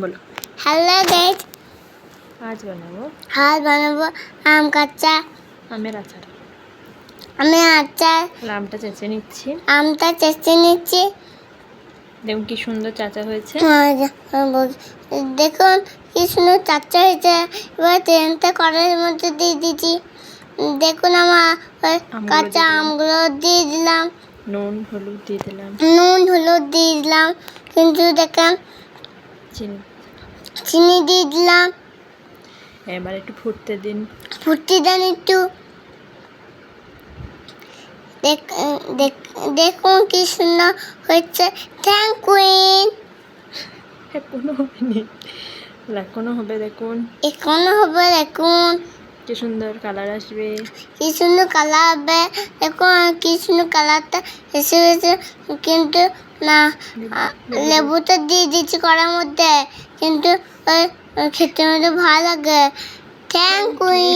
বলো। Hello guys আজ বানাবো। হাত বানাবো আম কাঁচা আমের আচার। আমি আচার। আমটা চেঁচে নিচ্ছি। আমটা চেষ্টা নিচ্ছি। দেখুন কি সুন্দর চাচা হয়েছে। আর বল- দেখুন কি সুন্দর চাচ্চা হয়েছে। এবার তেলটা কড়াইয়ের মধ্যে দিয়ে দিচ্ছি। দেখুন আমার কাঁচা আমগুলো দিয়ে দিলাম। নুন হলুদ দিয়ে দিলাম। নুন হলুদ দিয়ে দিলাম। কিন্তু দেখেন চিনি। চিনি দিয়ে দিলাম। এবার একটু ফুটতে দিন। ফুটতে দেন একটু। দেখ- দেখ- দেখুন কি সুন্দর হচ্ছে থ্যাংক কুইন এখনও হয়নি। এখনও হবে দেখুন। এখনও হবে দেখুন। কি সুন্দর কালার আসবে? কি সুন্দর কালার হবে? এখন কি সুন্দর কালারটা এসে গেছে। কিন্তু না লেবুটা দিয়ে দিচ্ছি করার মধ্যে। কিন্তু ওই খেতে মধ্যে ভালো লাগে। Thank queen